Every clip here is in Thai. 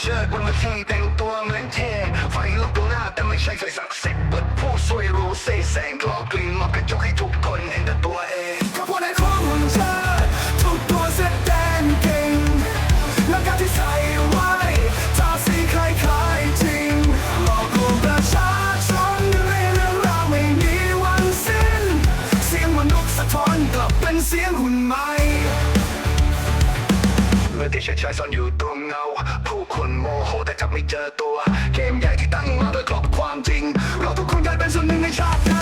เชิดบนเวทีแต่งตัวเหมือนเทไฟลุกตรงหน้าแต่ไม่ใช่ไฟศักดิ์สิทธิ์เปิดผู้ช่วยรู้เสแสงกลอกลิ่นมอกระจกให้ทุกคนเห็นแต่ตัวเองขบวนในของหุ่นเชิดทุกตัวแสดงเก่งแล้วการที่ใส่ไว้ทาสีคล้ายๆจริงหลอกลวงประชาชนเรื่องราวไม่มีวันสิ้น เสียงมนุษย์สะท้อนกลับเป็นเสียงหุ่นใหม่ มื่อที่ชายชายซ่อนอยู่ตรงเงา ผู้คนโมโหแต่จับไม่เจอตัว เกมใหญ่ที่ตั้งมาโดยกรอบความจริง เราทุกคนกลายเป็นส่วนหนึ่งในฉาก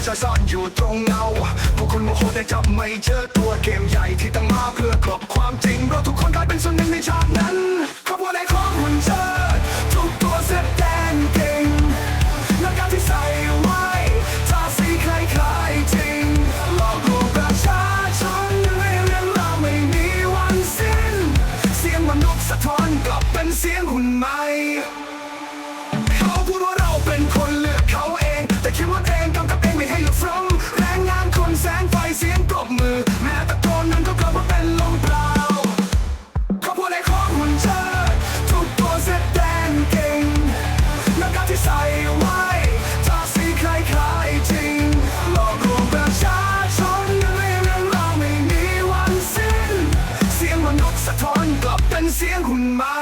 ที่ช่วยซ่อนอยู่ตรงเงาพวกคุณโมโหแต่จับไม่เจอตัวเกมใหญ่ที่ตั้งมาเพื่อกลบความจริงเราทุกคนกลายเป็นส่วนหนึ่งในฉากนั้น สะท้อนกลับเป็นเสียงหุ่นไหม่